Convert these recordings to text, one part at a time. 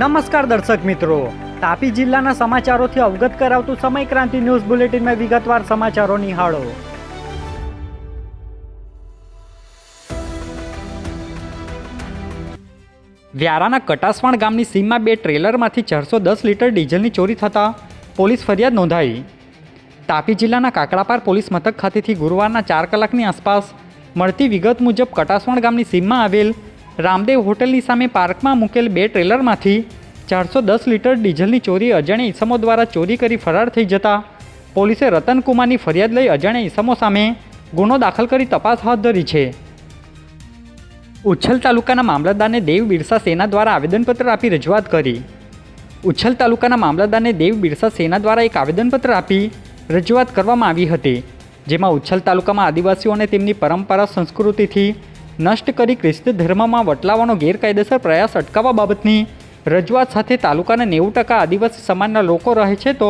નમસ્કાર દર્શક મિત્રો. તાપી જિલ્લાના સમાચારોથી અવગત કરાવતું સમય ક્રાંતિ ન્યૂઝ બુલેટિનમાં વિગતવાર સમાચારો નિહાળો. વ્યારાના કટાસવાણ ગામની સીમમાં બે ટ્રેલરમાંથી ચારસો દસ લીટર ડીઝલની ચોરી થતાં પોલીસ ફરિયાદ નોંધાઈ. તાપી જિલ્લાના કાકડાપાર પોલીસ મથક ખાતેથી ગુરુવારના ચાર કલાકની આસપાસ મળતી વિગત મુજબ કટાસવાણ ગામની સીમમાં આવેલ રામદેવ હોટલની સામે પાર્કમાં મૂકેલ બે ટ્રેલરમાંથી ચારસો દસ લીટર ડીઝલની ચોરી અજાણ્યા ઈસમો દ્વારા ચોરી કરી ફરાર થઈ જતા પોલીસે રતનકુમારની ફરિયાદ લઈ અજાણ્યા ઈસમો સામે ગુનો દાખલ કરી તપાસ હાથ ધરી છે. ઉચ્છલ તાલુકાના મામલતદારને દેવ બિરસા સેના દ્વારા આવેદનપત્ર આપી રજૂઆત કરી. ઉચ્છલ તાલુકાના મામલતદારને દેવ બિરસા સેના દ્વારા એક આવેદનપત્ર આપી રજૂઆત કરવામાં આવી હતી, જેમાં ઉચ્છલ તાલુકામાં આદિવાસીઓને તેમની પરંપરા, સંસ્કૃતિથી નષ્ટ કરી ખ્રિસ્ત ધર્મમાં વટલાવાનો ગેરકાયદેસર પ્રયાસ અટકાવવા બાબતની રજૂઆત સાથે તાલુકાના નેવું ટકા આદિવાસી સમાજના લોકો રહે છે તો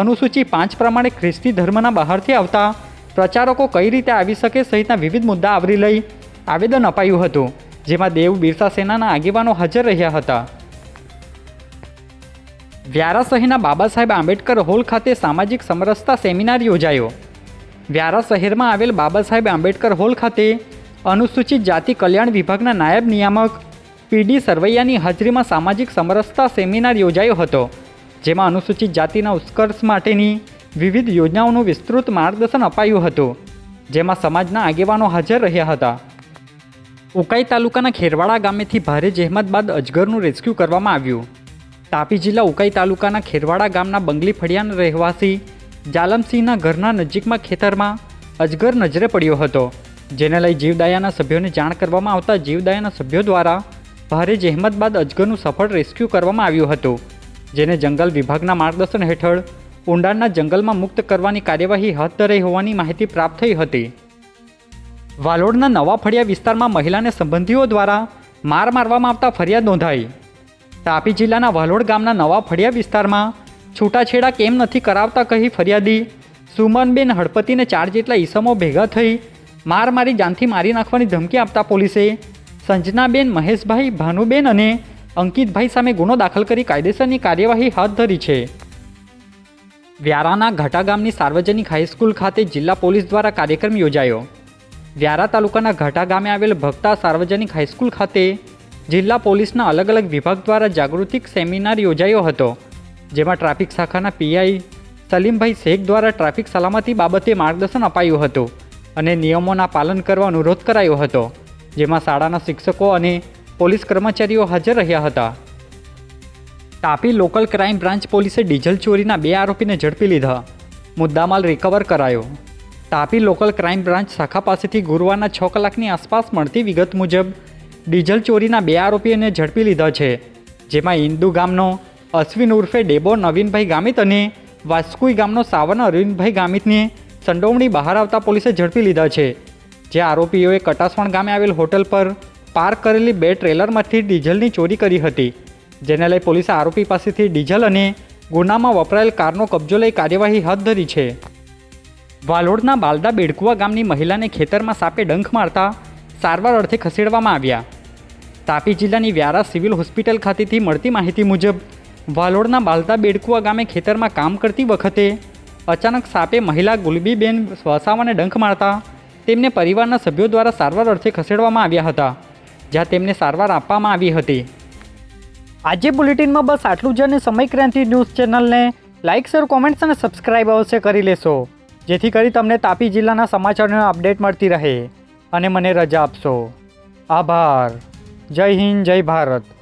અનુસૂચિ પાંચ પ્રમાણે ખ્રિસ્તી ધર્મના બહારથી આવતા પ્રચારકો કઈ રીતે આવી શકે સહિતના વિવિધ મુદ્દા આવરી લઈ આવેદન અપાયું હતું, જેમાં દેવ બિરસા સેનાના આગેવાનો હાજર રહ્યા હતા. વ્યારા શહેરના બાબા સાહેબ આંબેડકર હોલ ખાતે સામાજિક સમરસતા સેમિનાર યોજાયો. વ્યારા શહેરમાં આવેલ બાબા સાહેબ આંબેડકર હોલ ખાતે અનુસૂચિત જાતિ કલ્યાણ વિભાગના નાયબ નિયામક પીડી સરવૈયાની હાજરીમાં સામાજિક સમરસતા સેમિનાર યોજાયો હતો, જેમાં અનુસૂચિત જાતિના ઉત્કર્ષ માટેની વિવિધ યોજનાઓનું વિસ્તૃત માર્ગદર્શન અપાયું હતું, જેમાં સમાજના આગેવાનો હાજર રહ્યા હતા. ઉકાઈ તાલુકાના ખેરવાડા ગામેથી ભારે જહેમત બાદ અજગરનું રેસ્ક્યુ કરવામાં આવ્યું. તાપી જિલ્લા ઉકાઈ તાલુકાના ખેરવાડા ગામના બંગલી ફળિયાના રહેવાસી જાલમસિંહના ઘરના નજીકમાં ખેતરમાં અજગર નજરે પડ્યો હતો. જેને લઈ જીવદયાના સભ્યોને જાણ કરવામાં આવતા જીવદયાના સભ્યો દ્વારા ભારે જહેમત બાદ અજગરનું સફળ રેસ્ક્યુ કરવામાં આવ્યું હતું, જેને જંગલ વિભાગના માર્ગદર્શન હેઠળ ઊંડાણના જંગલમાં મુક્ત કરવાની કાર્યવાહી હાથ ધરાઈ હોવાની માહિતી પ્રાપ્ત થઈ હતી. વાલોડના નવા ફળિયા વિસ્તારમાં મહિલાને સંબંધીઓ દ્વારા માર મારવામાં આવતા ફરિયાદ નોંધાઈ. તાપી જિલ્લાના વાલોડ ગામના નવા ફળિયા વિસ્તારમાં છૂટાછેડા કેમ નથી કરાવતા કહી ફરિયાદી સુમનબેન હળપતિને ચાર જેટલા ઈસમો ભેગા થઈ માર મારી જાનથી મારી નાખવાની ધમકી આપતા પોલીસે સંજનાબેન, મહેશભાઈ, ભાનુબેન અને અંકિતભાઈ સામે ગુનો દાખલ કરી કાયદેસરની કાર્યવાહી હાથ ધરી છે. વ્યારાના ઘાટા ગામની સાર્વજનિક હાઈસ્કૂલ ખાતે જિલ્લા પોલીસ દ્વારા કાર્યક્રમ યોજાયો. વ્યારા તાલુકાના ઘાટા ગામે આવેલ ભક્તા સાર્વજનિક હાઈસ્કૂલ ખાતે જિલ્લા પોલીસના અલગ અલગ વિભાગ દ્વારા જાગૃતિક સેમિનાર યોજાયો હતો, જેમાં ટ્રાફિક શાખાના પીઆઈ સલીમભાઈ શેખ દ્વારા ટ્રાફિક સલામતી બાબતે માર્ગદર્શન અપાયું હતું. અને નિયમોના પાલન કરવા અનુરોધ કરાયો હતો, જેમાં શાળાના શિક્ષકો અને પોલીસ કર્મચારીઓ હાજર રહ્યા હતા. તાપી લોકલ ક્રાઇમ બ્રાન્ચ પોલીસે ડીઝલ ચોરીના બે આરોપીને ઝડપી લીધા. મુદ્દામાલ રિકવર કરાયો. તાપી લોકલ ક્રાઇમ બ્રાન્ચ શાખા પાસેથી ગુરુવારના છ કલાકની આસપાસ મળતી વિગત મુજબ, ડીઝલ ચોરીના બે આરોપીઓને ઝડપી લીધા છે, જેમાં ઇન્દુ ગામનો અશ્વિન ઉર્ફે ડેબો નવીનભાઈ ગામિત અને વાસ્કુઈ ગામનો સાવન અરવિંદભાઈ ગામિતને સંડોવણી બહાર આવતા પોલીસે ઝડપી લીધા છે, જે આરોપીઓએ કટાસવણ ગામે આવેલ હોટલ પર પાર્ક કરેલી બે ટ્રેલરમાંથી ડીઝલની ચોરી કરી હતી, જેને લઈ પોલીસે આરોપી પાસેથી ડીઝલ અને ગુનામાં વપરાયેલ કારનો કબજો લઈ કાર્યવાહી હાથ ધરી છે. વાલોડના બાલદા બેડકુવા ગામની મહિલાને ખેતરમાં સાપે ડંખ મારતા સારવાર અર્થે ખસેડવામાં આવ્યા. તાપી જિલ્લાની વ્યારા સિવિલ હોસ્પિટલ ખાતેથી મળતી માહિતી મુજબ, વાલોડના બાલદા બેડકુવા ગામે ખેતરમાં કામ કરતી વખતે અચાનક સાપે મહિલા ગુલબીબેન વસાવાને ડંખ મારતા તેમને પરિવારના સભ્યો દ્વારા સારવાર અર્થે ખસેડવામાં આવ્યા હતા, જ્યાં તેમને સારવાર આપવામાં આવી હતી. આજે બુલેટિનમાં બસ આટલું જ અને સમય ક્રાંતિ ન્યૂઝ ચેનલને લાઇક શેર, કોમેન્ટ્સ અને સબસ્ક્રાઇબ અવશ્ય કરી લેશો, જેથી કરી તમને તાપી જિલ્લાના સમાચારનો અપડેટ મળતી રહે. અને મને રજા આપશો. આભાર. જય હિન્દ, જય ભારત.